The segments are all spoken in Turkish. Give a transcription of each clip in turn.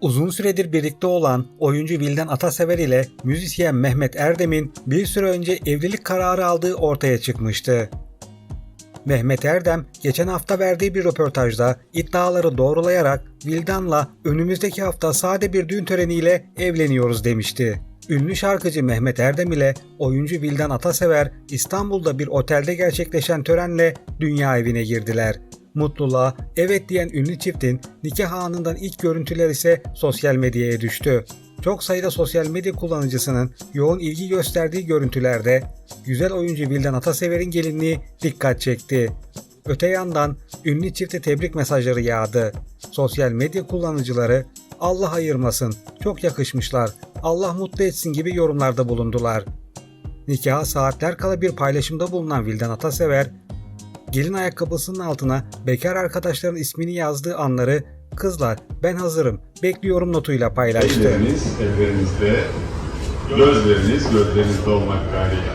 Uzun süredir birlikte olan oyuncu Vildan Atasever ile müzisyen Mehmet Erdem'in bir süre önce evlilik kararı aldığı ortaya çıkmıştı. Mehmet Erdem geçen hafta verdiği bir röportajda iddiaları doğrulayarak Vildan'la önümüzdeki hafta sade bir düğün töreniyle evleniyoruz demişti. Ünlü şarkıcı Mehmet Erdem ile oyuncu Vildan Atasever İstanbul'da bir otelde gerçekleşen törenle dünya evine girdiler. Mutluluğa evet diyen ünlü çiftin nikah anından ilk görüntüler ise sosyal medyaya düştü. Çok sayıda sosyal medya kullanıcısının yoğun ilgi gösterdiği görüntülerde güzel oyuncu Vildan Atasever'in gelinliği dikkat çekti. Öte yandan ünlü çifte tebrik mesajları yağdı. Sosyal medya kullanıcıları Allah ayırmasın, çok yakışmışlar, Allah mutlu etsin gibi yorumlarda bulundular. Nikaha saatler kala bir paylaşımda bulunan Vildan Atasever, gelin ayakkabısının altına bekar arkadaşların ismini yazdığı anları kızlar ben hazırım bekliyorum notuyla paylaştı. Elleriniz ellerinizde, gözleriniz gözlerinizde olmak kaydıyla.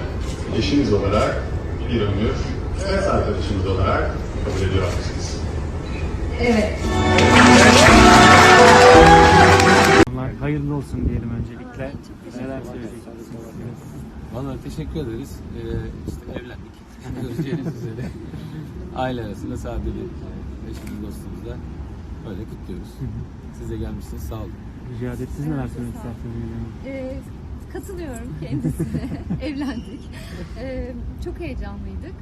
Eşiniz olarak bir ömür, kız arkadaşınız olarak kabul ediyor musunuz? Evet. Hayırlı olsun diyelim öncelikle. Neler söyleyeceksiniz? Vallahi teşekkür ederiz. Ee, işte evlendik. Göreceğiniz üzere. Aile arasında sade bir e, eşimiz dostumuzla böyle kutluyoruz. Siz de gelmişsiniz sağ olun. Rica ederim. Siz neler söylemek istersiniz? Ee, katılıyorum kendisine. Evlendik. Ee, çok heyecanlıydık.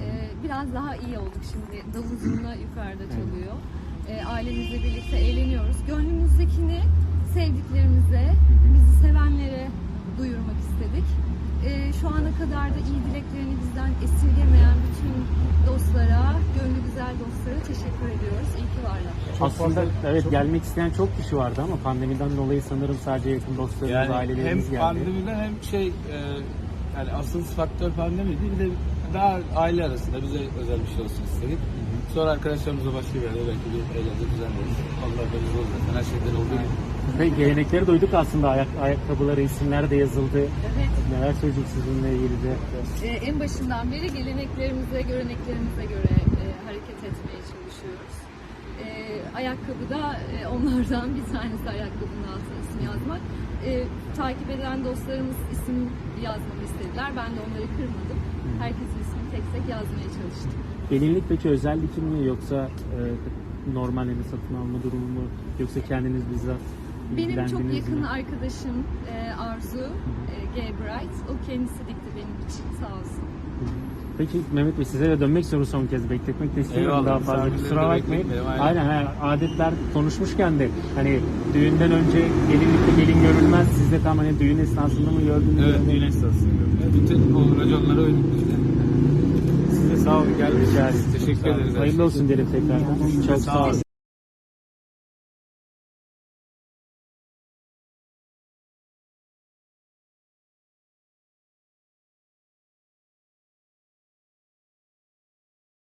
Ee, biraz daha iyi olduk şimdi. Davul zurna yukarıda çalıyor. Ee, ailemizle birlikte eğleniyoruz. Gönlümüzdekini sevdiklerimize, bizi sevenlere duyurmak istedik. Ee, şu ana kadar da iyi dileklerini bizden teşekkür ediyoruz. İyi ki varlar. Aslında evet gelmek isteyen çok kişi vardı ama pandemiden dolayı sanırım sadece yakın dostlarımız, Yani hem ailelerimiz geldi. pandemiden hem şey e, yani asıl faktör pandemiydi. Bir de daha aile arasında bize özel bir şey olsun istedik. Sonra arkadaşlarımızla başka bir yerde belki bir eğlence düzenleriz. Allah da olur zaten her şeyden olduğu gibi. Ve gelenekleri duyduk aslında. Ayak, ayakkabıları, isimler de yazıldı. Evet. Neler söyleyeceksiniz bununla ilgili de? Ee, en başından beri geleneklerimize, göreneklerimize göre e, hareket etmeye çalışıyoruz. Ee, ayakkabıda e, onlardan bir tanesi ayakkabının altına isim yazmak. Ee, takip eden dostlarımız isim yazmamı istediler. Ben de onları kırmadım. Herkesin ismini tek tek yazmaya çalıştım. Gelinlik peki özel dikim mi yoksa e, normal yani satın alma durumu mu? Yoksa kendiniz bizzat Benim çok yakın mi? arkadaşım e, Arzu e, G. Bright. O kendisi dikti benim için sağ olsun. Peki Mehmet Bey size de dönmek istiyorum son kez bekletmek de istemiyorum Eyvallah, daha fazla misafirleri kusura de bakmayın. bekletmeyelim, Aynen. aynen. ha, adetler konuşmuşken de hani düğünden önce gelinlikle gelin görülmez siz de tam hani düğün esnasında mı gördünüz? Evet düğün esnasında. Bütün o raconlara uyduk. Size sağ olun gelmiş yani. Teşekkür ederiz. Hayırlı olsun diyelim tekrardan. Çok sağ olun.